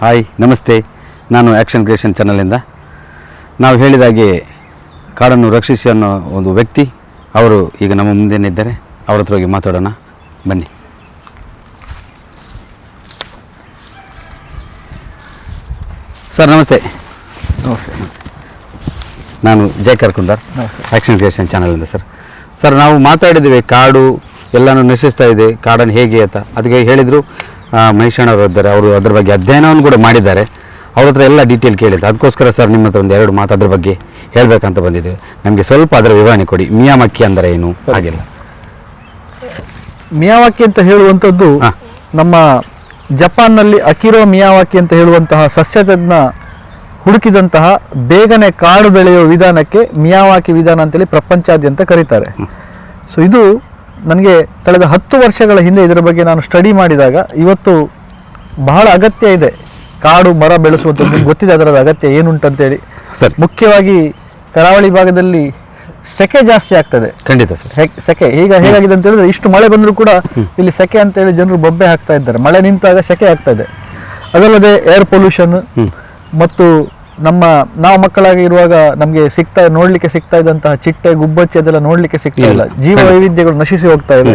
Hi ನಮಸ್ತೆ. ನಾನು action creation ಚಾನಲಿಂದ ನಾವು ಹೇಳಿದಾಗೆ ಕಾಡನ್ನು ರಕ್ಷಿಸಿ ಅನ್ನೋ ಒಂದು ವ್ಯಕ್ತಿ ಅವರು ಈಗ ನಮ್ಮ ಮುಂದೇನಿದ್ದಾರೆ ಅವ್ರ ಹತ್ರ ಹೋಗಿ ಮಾತಾಡೋಣ. ಬನ್ನಿ. ಸರ್ ನಮಸ್ತೆ. ನಮಸ್ತೆ ನಾನು ಜೈ ಕರ್ಕುಂದರ್ ಆ್ಯಕ್ಷನ್ ಕ್ರಿಯೇಷನ್ ಚಾನಲಿಂದ ಸರ್. ಸರ್ ನಾವು ಮಾತಾಡಿದ್ದೇವೆ ಕಾಡು ಎಲ್ಲನೂ ನಶಿಸ್ತಾ ಇದೆ ಕಾಡನ್ನು ಹೇಗೆ ಅಂತ. ಅದಕ್ಕೆ ಹೇಳಿದರು ಮಹೇಶಣ್ಣವರು ಇದ್ದಾರೆ. ಅವರು ಅದ್ರ ಬಗ್ಗೆ ಅಧ್ಯಯನವನ್ನು ಕೂಡ ಮಾಡಿದ್ದಾರೆ. ಅವ್ರ ಹತ್ರ ಎಲ್ಲ ಡೀಟೇಲ್ ಕೇಳಿದ್ದು. ಅದಕ್ಕೋಸ್ಕರ ಸರ್ ನಿಮ್ಮ ಹತ್ರ ಒಂದು ಎರಡು ಮಾತು ಅದ್ರ ಬಗ್ಗೆ ಹೇಳಬೇಕಂತ ಬಂದಿದ್ದೇವೆ ನಮಗೆ ಸ್ವಲ್ಪ ಅದರ ವಿವರಣೆ ಕೊಡಿ. ಮಿಯಾಮಕ್ಕಿ ಅಂದರೆ ಏನು? ಹಾಗೆಲ್ಲ. ಮಿಯಾವಾಕಿ ಅಂತ ಹೇಳುವಂಥದ್ದು. ನಮ್ಮ ಜಪಾನ್ನಲ್ಲಿ ಅಕಿರೋ ಮಿಯಾವಾಕಿ ಅಂತ ಹೇಳುವಂತಹ ಸಸ್ಯತಜ್ಞ ಹುಡುಕಿದಂತಹ ಬೇಗನೆ ಕಾಡು ಬೆಳೆಯುವ ವಿಧಾನಕ್ಕೆ ಮಿಯಾವಾಕಿ ವಿಧಾನ ಅಂತೇಳಿ ಪ್ರಪಂಚಾದ್ಯಂತ ಕರೀತಾರೆ. ಸೊ ಇದು ನನಗೆ ಕಳೆದ ಹತ್ತು ವರ್ಷಗಳ ಹಿಂದೆ ಇದರ ಬಗ್ಗೆ ನಾನು ಸ್ಟಡಿ ಮಾಡಿದಾಗ ಇವತ್ತು ಬಹಳ ಅಗತ್ಯ ಇದೆ. ಕಾಡು ಮರ ಬೆಳೆಸುವಂಥದ್ದು ನಿಮ್ಗೆ ಗೊತ್ತಿದೆ ಅದರ ಅಗತ್ಯ ಏನುಂಟಂತೇಳಿ. ಸರ್. ಮುಖ್ಯವಾಗಿ ಕರಾವಳಿ ಭಾಗದಲ್ಲಿ ಸೆಕೆ ಜಾಸ್ತಿ ಆಗ್ತದೆ. ಖಂಡಿತ ಸರ್. ಸೆಕೆ. ಈಗ ಹೇಗಾಗಿದೆ ಅಂತ ಹೇಳಿದ್ರೆ ಇಷ್ಟು ಮಳೆ ಬಂದರೂ ಕೂಡ ಇಲ್ಲಿ ಸೆಕೆ ಅಂತ ಹೇಳಿ ಜನರು ಬೊಬ್ಬೆ ಹಾಕ್ತಾ ಇದ್ದಾರೆ. ಮಳೆ ನಿಂತಾಗ ಸೆಕೆ ಆಗ್ತಾ ಇದೆ. ಅದಲ್ಲದೆ ಏರ್ ಪೊಲ್ಯೂಷನ್ ಮತ್ತು ನಮ್ಮ ನಾವು ಮಕ್ಕಳಾಗಿ ಇರುವಾಗ ನಮಗೆ ಸಿಗ್ತಾ ನೋಡ್ಲಿಕ್ಕೆ ಸಿಗ್ತಾ ಇದ್ದಂತಹ ಚಿಟ್ಟೆ ಗುಬ್ಬಚ್ಚಿ ಅದೆಲ್ಲ ನೋಡ್ಲಿಕ್ಕೆ ಸಿಗ್ತಾ ಇಲ್ಲ. ಜೀವ ವೈವಿಧ್ಯಗಳು ನಶಿಸಿ ಹೋಗ್ತಾ ಇದೆ.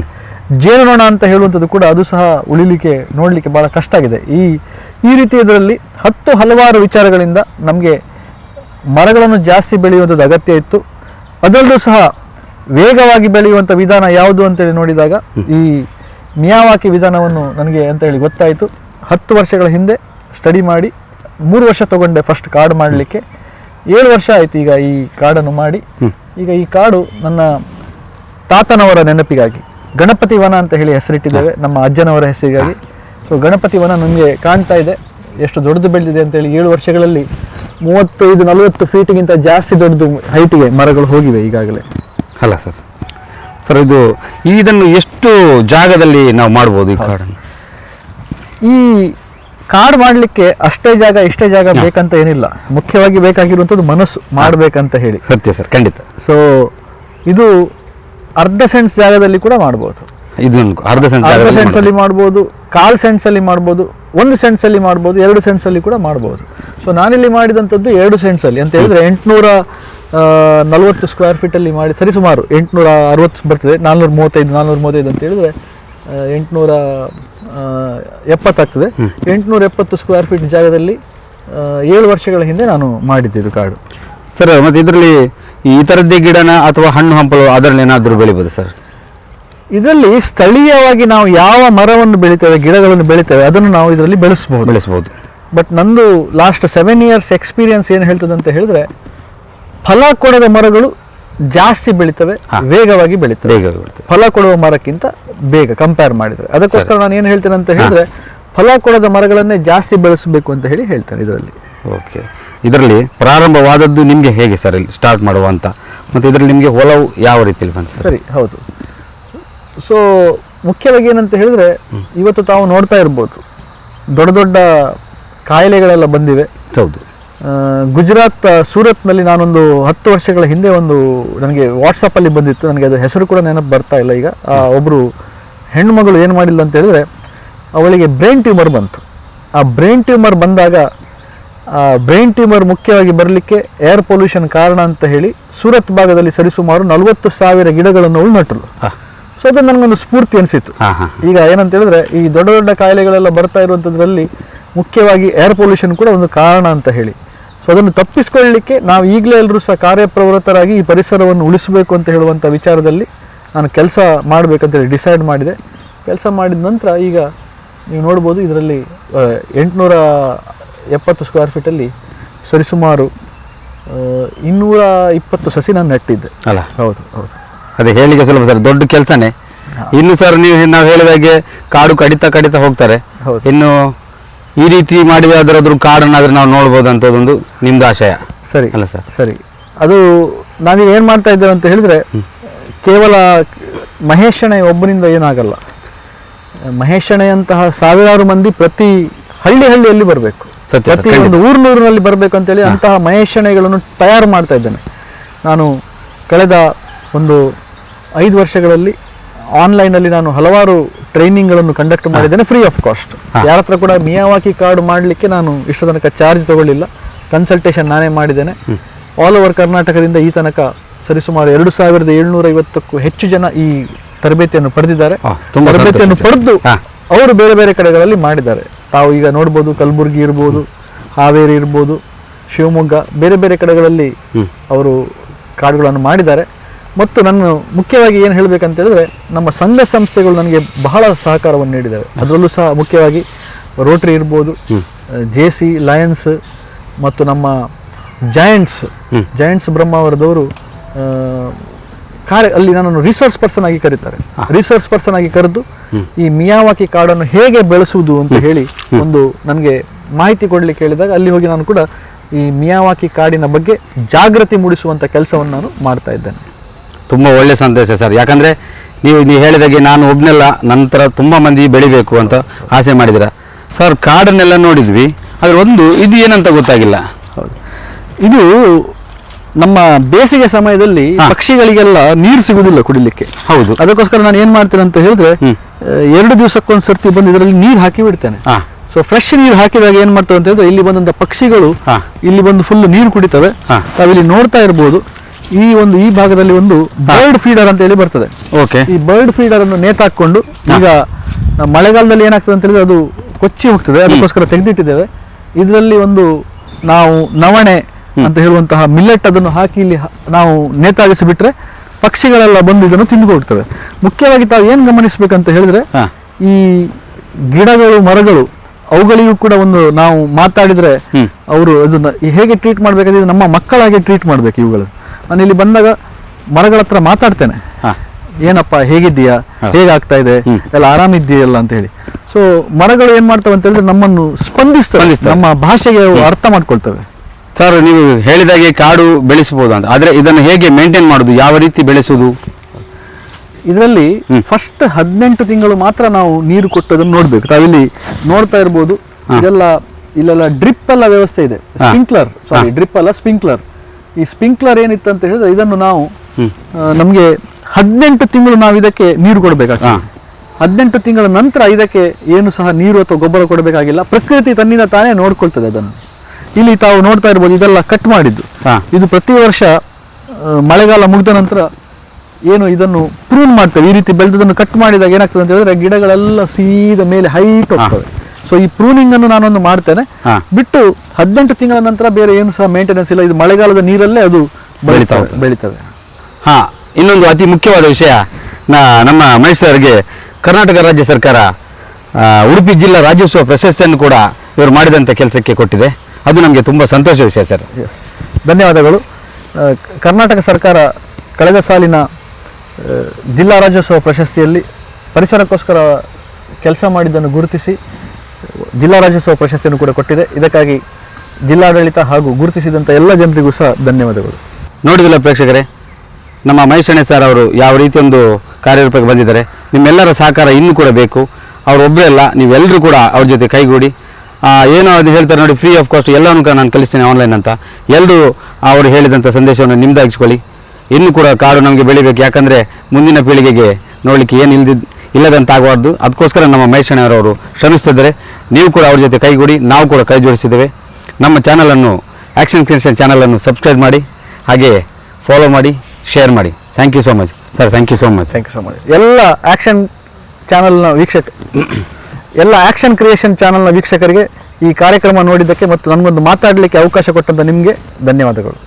ಜೇನುನೊಣ ಅಂತ ಹೇಳುವಂಥದ್ದು ಕೂಡ ಅದು ಸಹ ಉಳಿಲಿಕ್ಕೆ ನೋಡ್ಲಿಕ್ಕೆ ಬಹಳ ಕಷ್ಟ ಆಗಿದೆ. ಈ ಈ ರೀತಿ ಇದರಲ್ಲಿ ಹತ್ತು ಹಲವಾರು ವಿಚಾರಗಳಿಂದ ನಮಗೆ ಮರಗಳನ್ನು ಜಾಸ್ತಿ ಬೆಳೆಯುವಂಥದ್ದು ಅಗತ್ಯ ಇತ್ತು. ಅದರಲ್ಲೂ ಸಹ ವೇಗವಾಗಿ ಬೆಳೆಯುವಂಥ ವಿಧಾನ ಯಾವುದು ಅಂತೇಳಿ ನೋಡಿದಾಗ ಈ ಮಿಯಾವಾಕಿ ವಿಧಾನವನ್ನು ನನಗೆ ಅಂತ ಹೇಳಿ ಗೊತ್ತಾಯಿತು. ಹತ್ತು ವರ್ಷಗಳ ಹಿಂದೆ ಸ್ಟಡಿ ಮಾಡಿ ಮೂರು ವರ್ಷ ತಗೊಂಡೆ ಫಸ್ಟ್ ಕಾರ್ಡ್ ಮಾಡಲಿಕ್ಕೆ. ಏಳು ವರ್ಷ ಆಯಿತು ಈಗ ಈ ಕಾರ್ಡನ್ನು ಮಾಡಿ. ಈಗ ಈ ಕಾಡು ನನ್ನ ತಾತನವರ ನೆನಪಿಗಾಗಿ ಗಣಪತಿ ವನ ಅಂತ ಹೇಳಿ ಹೆಸರಿಟ್ಟಿದ್ದೇವೆ ನಮ್ಮ ಅಜ್ಜನವರ ಹೆಸರಿಗಾಗಿ. ಸೊ ಗಣಪತಿ ವನ ನನಗೆ ಕಾಣ್ತಾ ಇದೆ. ಎಷ್ಟು ದೊಡ್ಡದು ಬೆಳೆದಿದೆ ಅಂತೇಳಿ ಏಳು ವರ್ಷಗಳಲ್ಲಿ ಮೂವತ್ತೈದು ನಲವತ್ತು ಫೀಟ್ಗಿಂತ ಜಾಸ್ತಿ ದೊಡ್ಡದು ಹೈಟಿಗೆ ಮರಗಳು ಹೋಗಿವೆ ಈಗಾಗಲೇ. ಅಲ್ಲ ಸರ್. ಸರ್ ಇದು ಇದನ್ನು ಎಷ್ಟು ಜಾಗದಲ್ಲಿ ನಾವು ಮಾಡ್ಬೋದು ಈ ಕಾಡನ್ನು ಈ ಕಾಡು ಮಾಡಲಿಕ್ಕೆ ಅಷ್ಟೇ ಜಾಗ ಇಷ್ಟೇ ಜಾಗ ಬೇಕಂತ ಏನಿಲ್ಲ. ಮುಖ್ಯವಾಗಿ ಬೇಕಾಗಿರುವಂಥದ್ದು ಮನಸ್ಸು ಮಾಡಬೇಕಂತ ಹೇಳಿ. ಸತ್ಯ ಸರ್ ಖಂಡಿತ. ಸೊ ಇದು ಅರ್ಧ ಸೆಂಟ್ಸ್ ಜಾಗದಲ್ಲಿ ಕೂಡ ಮಾಡ್ಬೋದು. ಇದು ಅರ್ಧ ಸೆನ್ಸ್ ಅರ್ಧ ಸೆಂಟ್ಸ್ ಅಲ್ಲಿ ಮಾಡ್ಬೋದು. ಕಾಲ್ ಸೆನ್ಸ್ ಅಲ್ಲಿ ಮಾಡ್ಬೋದು ಒಂದು ಸೆನ್ಸ್ ಅಲ್ಲಿ ಮಾಡ್ಬೋದು ಎರಡು ಸೆನ್ಸ್ ಅಲ್ಲಿ ಕೂಡ ಮಾಡ್ಬೋದು. ಸೊ ನಾನಿಲ್ಲಿ ಮಾಡಿದಂಥದ್ದು ಎರಡು ಸೆನ್ಸ್ ಅಲ್ಲಿ ಅಂತ ಹೇಳಿದ್ರೆ ಎಂಟುನೂರ ನಲವತ್ತು ಸ್ಕ್ವೇರ್ ಫೀಟ್ ಅಲ್ಲಿ ಮಾಡಿ ಸರಿಸುಮಾರು ಎಂಟುನೂರ ಅರವತ್ತು ಬರ್ತದೆ ನಾನ್ನೂರ ಮೂವತ್ತೈದು ನಾನ್ನೂರ ಮೂವತ್ತೈದು ಅಂತ ಹೇಳಿದ್ರೆ ಎಂಟುನೂರ ಎಪ್ಪತ್ತಾಗ್ತದೆ. ಎಂಟುನೂರ ಎಪ್ಪತ್ತು ಸ್ಕ್ವೇರ್ ಫೀಟ್ ಜಾಗದಲ್ಲಿ ಏಳು ವರ್ಷಗಳ ಹಿಂದೆ ನಾನು ಮಾಡಿದ್ದೆ ಇದು ಕಾಡು. ಸರ್ ಮತ್ತು ಇದರಲ್ಲಿ ಈ ಥರದ್ದೇ ಗಿಡನ ಅಥವಾ ಹಣ್ಣು ಹಂಪಲು ಅದರಲ್ಲಿ ಏನಾದರೂ ಬೆಳಿಬೋದು ಸರ್? ಇದರಲ್ಲಿ ಸ್ಥಳೀಯವಾಗಿ ನಾವು ಯಾವ ಮರವನ್ನು ಬೆಳಿತೇವೆ ಗಿಡಗಳನ್ನು ಬೆಳಿತೇವೆ ಅದನ್ನು ನಾವು ಇದರಲ್ಲಿ ಬೆಳೆಸ್ಬೋದು. ಬೆಳೆಸ್ಬೋದು. ಬಟ್ ನಂದು ಲಾಸ್ಟ್ ಸೆವೆನ್ ಇಯರ್ಸ್ ಎಕ್ಸ್ಪೀರಿಯನ್ಸ್ ಏನು ಹೇಳ್ತದೆ ಅಂತ ಹೇಳಿದ್ರೆ ಫಲ ಕೊಡದ ಮರಗಳು ಜಾಸ್ತಿ ಬೆಳೀತವೆ ವೇಗವಾಗಿ ಬೆಳಿತವೆ. ವೇಗವಾಗಿ ಫಲ ಕೊಡುವ ಮರಕ್ಕಿಂತ ಬೇಗ ಕಂಪೇರ್ ಮಾಡಿದ್ರೆ. ಅದಕ್ಕೋಸ್ಕರ ನಾನು ಏನು ಹೇಳ್ತೇನೆ ಅಂತ ಹೇಳಿದ್ರೆ ಫಲ ಕೊಡದ ಮರಗಳನ್ನೇ ಜಾಸ್ತಿ ಬೆಳೆಸಬೇಕು ಅಂತ ಹೇಳಿ ಹೇಳ್ತಾರೆ ಇದರಲ್ಲಿ. ಓಕೆ. ಇದರಲ್ಲಿ ಪ್ರಾರಂಭವಾದದ್ದು ನಿಮಗೆ ಹೇಗೆ ಸರ್ ಇಲ್ಲಿ ಸ್ಟಾರ್ಟ್ ಮಾಡುವ ಅಂತ? ಮತ್ತು ಇದರಲ್ಲಿ ನಿಮಗೆ ಒಲವು ಯಾವ ರೀತಿಯಲ್ಲಿ ಬಂತು ಸರಿ? ಹೌದು. ಸೊ ಮುಖ್ಯವಾಗಿ ಏನಂತ ಹೇಳಿದ್ರೆ ಇವತ್ತು ತಾವು ನೋಡ್ತಾ ಇರ್ಬೋದು. ದೊಡ್ಡ ದೊಡ್ಡ ಕಾಯಿಲೆಗಳೆಲ್ಲ ಬಂದಿವೆ. ಹೌದು. ಗುಜರಾತ್ ಸೂರತ್ನಲ್ಲಿ ನಾನೊಂದು ಹತ್ತು ವರ್ಷಗಳ ಹಿಂದೆ ಒಂದು ನನಗೆ ವಾಟ್ಸಪ್ಪಲ್ಲಿ ಬಂದಿತ್ತು. ನನಗೆ ಅದು ಹೆಸರು ಕೂಡ ನೆನಪು ಬರ್ತಾ ಇಲ್ಲ ಈಗ. ಒಬ್ಬರು ಹೆಣ್ಣುಮಗಳು ಏನು ಮಾಡಿಲ್ಲ ಅಂತ ಹೇಳಿದ್ರೆ ಅವಳಿಗೆ ಬ್ರೈನ್ ಟ್ಯೂಮರ್ ಬಂತು. ಆ ಬ್ರೈನ್ ಟ್ಯೂಮರ್ ಬಂದಾಗ ಆ ಬ್ರೈನ್ ಟ್ಯೂಮರ್ ಮುಖ್ಯವಾಗಿ ಬರಲಿಕ್ಕೆ ಏರ್ ಪೊಲ್ಯೂಷನ್ ಕಾರಣ ಅಂತ ಹೇಳಿ ಸೂರತ್ ಭಾಗದಲ್ಲಿ ಸರಿಸುಮಾರು ನಲವತ್ತು ಸಾವಿರ ಗಿಡಗಳನ್ನು ಅವಳು ನಟರು ಸೊ ಅದು ನನಗೊಂದು ಸ್ಫೂರ್ತಿ ಅನಿಸಿತ್ತು. ಈಗ ಏನಂತ ಹೇಳಿದ್ರೆ ಈ ದೊಡ್ಡ ದೊಡ್ಡ ಕಾಯಿಲೆಗಳೆಲ್ಲ ಬರ್ತಾ ಇರುವಂಥದ್ರಲ್ಲಿ ಮುಖ್ಯವಾಗಿ ಏರ್ ಪೊಲ್ಯೂಷನ್ ಕೂಡ ಒಂದು ಕಾರಣ ಅಂತ ಹೇಳಿ. ಸೊ ಅದನ್ನು ತಪ್ಪಿಸ್ಕೊಳ್ಳಿಕ್ಕೆ ನಾವು ಈಗಲೇ ಎಲ್ಲರೂ ಸಹ ಕಾರ್ಯಪ್ರವೃತ್ತರಾಗಿ ಈ ಪರಿಸರವನ್ನು ಉಳಿಸಬೇಕು ಅಂತ ಹೇಳುವಂಥ ವಿಚಾರದಲ್ಲಿ ನಾನು ಕೆಲಸ ಮಾಡಬೇಕಂತೇಳಿ ಡಿಸೈಡ್ ಮಾಡಿದೆ. ಕೆಲಸ ಮಾಡಿದ ನಂತರ ಈಗ ನೀವು ನೋಡ್ಬೋದು ಇದರಲ್ಲಿ ಎಂಟುನೂರ ಎಪ್ಪತ್ತು ಸ್ಕ್ವೇರ್ ಫೀಟಲ್ಲಿ ಸರಿಸುಮಾರು ಇನ್ನೂರ ಇಪ್ಪತ್ತು ಸಸಿ ನಾನು ನೆಟ್ಟಿದ್ದೆ. ಅಲ್ಲ? ಹೌದು ಹೌದು. ಅದೇ ಹೇಳಿಕೆ ಸುಲಭ ಸರ್ ದೊಡ್ಡ ಕೆಲಸನೇ. ಇನ್ನು ಸರ್ ನೀವು ನಾವು ಹೇಳಿದಾಗೆ ಕಾಡು ಕಡಿತಾ ಕಡಿತಾ ಹೋಗ್ತಾರೆ. ಇನ್ನು ಈ ರೀತಿ ಮಾಡಿದ್ರೆ ಅದರದ್ರ ಕಾಡನ್ನಾದ್ರೆ ನಾವು ನೋಡ್ಬೋದು ಅಂತದೊಂದು ನಿಮ್ದು ಆಶಯ. ಸರಿ ಅಲ್ಲ ಸರ್? ಸರಿ. ಅದು ನಾವೀಗ ಏನು ಮಾಡ್ತಾ ಇದ್ದೇವೆ ಅಂತ ಹೇಳಿದ್ರೆ ಕೇವಲ ಮಹೇಶಣೆ ಒಬ್ಬನಿಂದ ಏನಾಗಲ್ಲ. ಮಹೇಶಣೆಯಂತಹ ಸಾವಿರಾರು ಮಂದಿ ಪ್ರತಿ ಹಳ್ಳಿ ಹಳ್ಳಿಯಲ್ಲಿ ಬರಬೇಕು. ಸತ್ಯ ಪ್ರತಿ ಒಂದು ಊರ್ನೂರಿನಲ್ಲಿ ಬರಬೇಕು ಅಂತೇಳಿ ಅಂತಹ ಮಹೇಶಣೆಗಳನ್ನು ತಯಾರು ಮಾಡ್ತಾ ಇದ್ದೇನೆ. ನಾನು ಕಳೆದ ಒಂದು ಐದು ವರ್ಷಗಳಲ್ಲಿ ಆನ್ಲೈನಲ್ಲಿ ನಾನು ಹಲವಾರು ಟ್ರೈನಿಂಗ್ಗಳನ್ನು ಕಂಡಕ್ಟ್ ಮಾಡಿದ್ದೇನೆ ಫ್ರೀ ಆಫ್ ಕಾಸ್ಟ್ ಯಾರ ಹತ್ರ ಕೂಡ ಮಿಯಾವಾಕಿ ಕಾರ್ಡ್ ಮಾಡಲಿಕ್ಕೆ ನಾನು ಇಷ್ಟು ತನಕ ಚಾರ್ಜ್ ತಗೊಳ್ಳಿಲ್ಲ. ಕನ್ಸಲ್ಟೇಷನ್ ನಾನೇ ಮಾಡಿದ್ದೇನೆ. ಆಲ್ ಓವರ್ ಕರ್ನಾಟಕದಿಂದ ಈ ತನಕ ಸರಿಸುಮಾರು ಎರಡು ಸಾವಿರದ ಏಳ್ನೂರ ಐವತ್ತಕ್ಕೂ ಹೆಚ್ಚು ಜನ ಈ ತರಬೇತಿಯನ್ನು ಪಡೆದಿದ್ದಾರೆ. ತರಬೇತಿಯನ್ನು. ಪಡೆದು ಅವರು ಬೇರೆ ಬೇರೆ ಕಡೆಗಳಲ್ಲಿ ಮಾಡಿದ್ದಾರೆ. ತಾವು ಈಗ ನೋಡ್ಬೋದು ಕಲಬುರಗಿ ಇರ್ಬೋದು ಹಾವೇರಿ ಇರ್ಬೋದು ಶಿವಮೊಗ್ಗ ಬೇರೆ ಬೇರೆ ಕಡೆಗಳಲ್ಲಿ. ಅವರು ಕಾರ್ಡ್ಗಳನ್ನು ಮಾಡಿದ್ದಾರೆ. ಮತ್ತು ನಾನು ಮುಖ್ಯವಾಗಿ ಏನು ಹೇಳಬೇಕಂತ ಹೇಳಿದ್ರೆ ನಮ್ಮ ಸಂಘ ಸಂಸ್ಥೆಗಳು ನನಗೆ ಬಹಳ ಸಹಕಾರವನ್ನು ನೀಡಿದ್ದಾವೆ ಅದರಲ್ಲೂ ಸಹ ಮುಖ್ಯವಾಗಿ ರೋಟ್ರಿ ಇರ್ಬೋದು ಜೆ ಸಿ ಲಯನ್ಸ್ ಮತ್ತು ನಮ್ಮ ಜಾಯಂಟ್ಸ್ ಜಾಯಂಟ್ಸ್ ಬ್ರಹ್ಮಾವರದವರು ಕಾರ್ಯ ಅಲ್ಲಿ ನನ್ನನ್ನು ರಿಸೋರ್ಸ್ ಪರ್ಸನ್ ಆಗಿ ಕರೀತಾರೆ. ರಿಸೋರ್ಸ್ ಪರ್ಸನ್ ಆಗಿ ಕರೆದು ಈ ಮಿಯಾವಾಕಿ ಕಾಡನ್ನು ಹೇಗೆ ಬೆಳೆಸುವುದು ಅಂತ ಹೇಳಿ ಒಂದು ನನಗೆ ಮಾಹಿತಿ ಕೊಡ್ಲಿಕ್ಕೆ ಹೇಳಿದಾಗ ಅಲ್ಲಿ ಹೋಗಿ ನಾನು ಕೂಡ ಈ ಮಿಯಾವಾಕಿ ಕಾಡಿನ ಬಗ್ಗೆ ಜಾಗೃತಿ ಮೂಡಿಸುವಂತ ಕೆಲಸವನ್ನು ನಾನು ಮಾಡ್ತಾ ಇದ್ದೇನೆ. ತುಂಬ ಒಳ್ಳೆ ಸಂದೇಶ ಸರ್. ಯಾಕಂದರೆ ನೀವು ನೀವು ಹೇಳಿದಾಗೆ ನಾನು ಒಬ್ಬನೆಲ್ಲ ನಂತರ ತುಂಬ ಮಂದಿ ಬೆಳಿಬೇಕು ಅಂತ ಆಸೆ ಮಾಡಿದಿರ. ಸರ್ ಕಾಡನ್ನೆಲ್ಲ ನೋಡಿದ್ವಿ. ಆದರೆ ಒಂದು ಇದು ಏನಂತ ಗೊತ್ತಾಗಿಲ್ಲ. ಹೌದು ಇದು ನಮ್ಮ ಬೇಸಿಗೆ ಸಮಯದಲ್ಲಿ ಪಕ್ಷಿಗಳಿಗೆಲ್ಲ ನೀರು ಸಿಗುವುದಿಲ್ಲ ಕುಡಿಲಿಕ್ಕೆ. ಹೌದು. ಅದಕ್ಕೋಸ್ಕರ ನಾನು ಏನು ಮಾಡ್ತೇನೆ ಅಂತ ಹೇಳಿದ್ರೆ ಎರಡು ದಿವಸಕ್ಕೊಂದು ಸರ್ತಿ ಬಂದು ಇದರಲ್ಲಿ ನೀರು ಹಾಕಿ ಬಿಡ್ತೇನೆ. ಹಾ. ಸೊ ಫ್ರೆಶ್ ನೀರು ಹಾಕಿದಾಗ ಏನ್ ಮಾಡ್ತವೆ ಅಂತ ಹೇಳಿದ್ರೆ ಇಲ್ಲಿ ಬಂದಂತ ಪಕ್ಷಿಗಳು. ಇಲ್ಲಿ ಬಂದು ಫುಲ್ ನೀರು ಕುಡಿತವೆ. ತಾವಿಲ್ಲಿ ನೋಡ್ತಾ ಇರ್ಬೋದು. ಈ ಒಂದು ಈ ಭಾಗದಲ್ಲಿ ಒಂದು ಬರ್ಡ್ ಫೀಡರ್ ಅಂತ ಹೇಳಿ ಬರ್ತದೆ. ಓಕೆ. ಈ ಬರ್ಡ್ ಫೀಡರ್ ಅನ್ನು ನೇತಾಕೊಂಡು ಈಗ ಮಳೆಗಾಲದಲ್ಲಿ ಏನಾಗ್ತದೆ ಅಂತ ಹೇಳಿದ್ರೆ ಅದು ಕೊಚ್ಚಿ ಹೋಗ್ತದೆ. ಅದಕ್ಕೋಸ್ಕರ ತೆಗೆದಿಟ್ಟಿದ್ದೇವೆ. ಇದರಲ್ಲಿ ಒಂದು ನಾವು ನವಣೆ ಅಂತ ಹೇಳುವಂತಹ ಮಿಲ್ಲೆಟ್ ಅದನ್ನು ಹಾಕಿ ಇಲ್ಲಿ ನಾವು ನೇತಾಗಿಸಿ ಬಿಟ್ರೆ ಪಕ್ಷಿಗಳೆಲ್ಲ ಬಂದು ಇದನ್ನು ತಿಂದು ಹೋಗ್ತವೆ ಮುಖ್ಯವಾಗಿ ತಾವು ಏನು ಗಮನಿಸಬೇಕಂತ ಹೇಳಿದ್ರೆ ಈ ಗಿಡಗಳು ಮರಗಳು ಅವುಗಳಿಗೂ ಕೂಡ ಒಂದು ನಾವು ಮಾತಾಡಿದ್ರೆ. ಅವರು ಅದನ್ನ ಹೇಗೆ ಟ್ರೀಟ್ ಮಾಡ್ಬೇಕಾದ್ರೆ ನಮ್ಮ ಮಕ್ಕಳಾಗೆ ಟ್ರೀಟ್ ಮಾಡ್ಬೇಕು ಇವುಗಳು ನಾನು ಇಲ್ಲಿ ಬಂದಾಗ ಮರಗಳ ಹತ್ರ ಮಾತಾಡ್ತೇನೆ. ಏನಪ್ಪ ಹೇಗಿದ್ದೀಯಾ? ಹೇಗಾಗ್ತಾ ಇದೆ. ಎಲ್ಲ ಆರಾಮಿದ್ದೀಯಲ್ಲ ಅಂತ ಹೇಳಿ. ಸೊ ಮರಗಳು ಏನ್ ಮಾಡ್ತವೆ ಅಂತ ಹೇಳಿದ್ರೆ ನಮ್ಮನ್ನು ಸ್ಪಂದಿಸ್ತವೆ. ನಮ್ಮ ಭಾಷೆಗೆ ಅರ್ಥ ಮಾಡ್ಕೊಳ್ತವೆ. ಸರ್ ನೀವು ಹೇಳಿದಾಗೆ ಕಾಡು ಬೆಳೆಸಬಹುದು ಅಂತ. ಆದರೆ ಇದನ್ನು ಹೇಗೆ ಮೇಂಟೈನ್ ಮಾಡೋದು? ಯಾವ ರೀತಿ ಬೆಳೆಸೋದು? ಇದರಲ್ಲಿ ಫಸ್ಟ್ ಹದಿನೆಂಟು ತಿಂಗಳು ಮಾತ್ರ ನಾವು ನೀರು ಕೊಟ್ಟದನ್ನು ನೋಡ್ಬೇಕು. ತಾವಿಲ್ಲಿ ನೋಡ್ತಾ ಇರ್ಬೋದು. ಇದೆಲ್ಲ ಇಲ್ಲೆಲ್ಲ ಡ್ರಿಪ್ ಎಲ್ಲ ವ್ಯವಸ್ಥೆ ಇದೆ. ಸ್ಪಿಂಕ್ಲರ್ ಸ್ಪ್ರಿಂಕ್ಲರ್ ಸಾರಿ ಡ್ರಿಪ್ ಅಲ್ಲ ಸ್ಪ್ರಿಂಕ್ಲರ್ ಈ ಸ್ಪಿಂಕ್ಲರ್ ಏನಿತ್ತು ಅಂತ ಹೇಳಿದ್ರೆ ಇದನ್ನು ನಾವು ನಮಗೆ ಹದಿನೆಂಟು ತಿಂಗಳು ನಾವು ಇದಕ್ಕೆ ನೀರು ಕೊಡಬೇಕಾಗ್ತದೆ. ಹದಿನೆಂಟು ತಿಂಗಳ ನಂತರ ಇದಕ್ಕೆ ಏನು ಸಹ ನೀರು ಅಥವಾ ಗೊಬ್ಬರ ಕೊಡಬೇಕಾಗಿಲ್ಲ. ಪ್ರಕೃತಿ ತನ್ನಿಂದ ತಾನೇ ನೋಡ್ಕೊಳ್ತದೆ ಅದನ್ನು. ಇಲ್ಲಿ ತಾವು ನೋಡ್ತಾ ಇರ್ಬೋದು ಇದೆಲ್ಲ ಕಟ್ ಮಾಡಿದ್ದು. ಇದು ಪ್ರತಿ ವರ್ಷ ಮಳೆಗಾಲ ಮುಗಿದ ನಂತರ ಏನು ಇದನ್ನು ಪ್ರೂನ್ ಮಾಡ್ತೇವೆ. ಈ ರೀತಿ ಬೆಳೆದದನ್ನು ಕಟ್ ಮಾಡಿದಾಗ ಏನಾಗ್ತದೆ ಅಂತ ಹೇಳಿದ್ರೆ ಗಿಡಗಳೆಲ್ಲ ಸೀದ ಮೇಲೆ ಹೈಟ್ ಹೋಗ್ತವೆ. ಸೊ ಈ ಪ್ರೂನಿಂಗ್ ಅನ್ನು ನಾನೊಂದು ಮಾಡ್ತೇನೆ. ಹಾ. ಬಿಟ್ಟು ಹದಿನೆಂಟು ತಿಂಗಳ ನಂತರ ಬೇರೆ ಏನು ಸಹ ಮೇಂಟೆನೆನ್ಸ್ ಇಲ್ಲ. ಇದು ಮಳೆಗಾಲದ ನೀರಲ್ಲೇ ಅದು ಬೆಳೀತಾವೆ. ಬೆಳೀತವೆ ಹಾ ಇನ್ನೊಂದು ಅತಿ ಮುಖ್ಯವಾದ ವಿಷಯ. ನಮ್ಮ ನಮ್ಮ ಮೈಸೂರಿಗೆ ಕರ್ನಾಟಕ ರಾಜ್ಯ ಸರ್ಕಾರ ಉಡುಪಿ ಜಿಲ್ಲಾ ರಾಜ್ಯೋತ್ಸವ ಪ್ರಶಸ್ತಿಯನ್ನು ಕೂಡ ಇವರು ಮಾಡಿದಂಥ ಕೆಲಸಕ್ಕೆ ಕೊಟ್ಟಿದೆ. ಅದು ನಮಗೆ ತುಂಬ ಸಂತೋಷ ವಿಷಯ ಸರ್. ಎಸ್ ಧನ್ಯವಾದಗಳು. ಕರ್ನಾಟಕ ಸರ್ಕಾರ ಕಳೆದ ಸಾಲಿನ ಜಿಲ್ಲಾ ರಾಜ್ಯೋತ್ಸವ ಪ್ರಶಸ್ತಿಯಲ್ಲಿ ಪರಿಸರಕ್ಕೋಸ್ಕರ ಕೆಲಸ ಮಾಡಿದ್ದನ್ನು ಗುರುತಿಸಿ ಜಿಲ್ಲಾ ರಾಜ್ಯೋತ್ಸವ ಪ್ರಶಸ್ತಿಯನ್ನು ಕೂಡ ಕೊಟ್ಟಿದೆ. ಇದಕ್ಕಾಗಿ ಜಿಲ್ಲಾಡಳಿತ ಹಾಗೂ ಗುರುತಿಸಿದಂಥ ಎಲ್ಲ ಜನರಿಗೂ ಸಹ ಧನ್ಯವಾದಗಳು. ನೋಡಿದಿಲ್ಲ ಪ್ರೇಕ್ಷಕರೇ, ನಮ್ಮ ಮಹೇಶಣ್ಣೆ ಸರ್ ಅವರು ಯಾವ ರೀತಿ ಒಂದು ಕಾರ್ಯರೂಪಕ್ಕೆ ಬಂದಿದ್ದಾರೆ, ನಿಮ್ಮೆಲ್ಲರ ಸಹಕಾರ ಇನ್ನೂ ಕೂಡ ಬೇಕು. ಅವರೊಬ್ಬರೇ ಅಲ್ಲ ನೀವೆಲ್ಲರೂ ಕೂಡ ಅವ್ರ ಜೊತೆ ಕೈಗೂಡಿ. ಏನೋ ಅದು ಹೇಳ್ತಾರೆ ನೋಡಿ ಫ್ರೀ ಆಫ್ ಕಾಸ್ಟ್ ಎಲ್ಲನೂ ಕೂಡ ನಾನು ಕಲಿಸ್ತೇನೆ ಆನ್ಲೈನ್ ಅಂತ. ಎಲ್ಲರೂ ಅವರು ಹೇಳಿದಂಥ ಸಂದೇಶವನ್ನು ನಿಮ್ದಾಗಿಸ್ಕೊಳ್ಳಿ. ಇನ್ನೂ ಕೂಡ ಕಾಡು ನಮಗೆ ಬೆಳಿಬೇಕು, ಯಾಕಂದರೆ ಮುಂದಿನ ಪೀಳಿಗೆಗೆ ನೋಡಲಿಕ್ಕೆ ಏನು ಇಲ್ದಿದ್ದು ಇಲ್ಲದಂತಾಗಬಾರ್ದು. ಅದಕ್ಕೋಸ್ಕರ ನಮ್ಮ ಮಹೇಶಣ್ಣವರವರು ಶ್ರಮಿಸ್ತಿದ್ದಾರೆ. ನೀವು ಕೂಡ ಅವ್ರ ಜೊತೆ ಕೈಗೂಡಿ ನಾವು ಕೂಡ ಕೈ ಜೋಡಿಸಿದ್ದೇವೆ. ನಮ್ಮ ಚಾನಲನ್ನು ಆ್ಯಕ್ಷನ್ ಕ್ರಿಯೇಷನ್ ಚಾನಲನ್ನು ಸಬ್ಸ್ಕ್ರೈಬ್ ಮಾಡಿ, ಹಾಗೆ ಫಾಲೋ ಮಾಡಿ ಶೇರ್ ಮಾಡಿ. Thank you so much sir thank you so much thank you so much ಎಲ್ಲ ಆ್ಯಕ್ಷನ್ ಚಾನಲ್ನ ವೀಕ್ಷಕ, ಎಲ್ಲ ಆ್ಯಕ್ಷನ್ ಕ್ರಿಯೇಷನ್ ಚಾನಲ್ನ ವೀಕ್ಷಕರಿಗೆ ಈ ಕಾರ್ಯಕ್ರಮ ನೋಡಿದ್ದಕ್ಕೆ ಮತ್ತು ನನಗೊಂದು ಮಾತಾಡಲಿಕ್ಕೆ ಅವಕಾಶ ಕೊಟ್ಟಂತ ನಿಮಗೆ ಧನ್ಯವಾದಗಳು.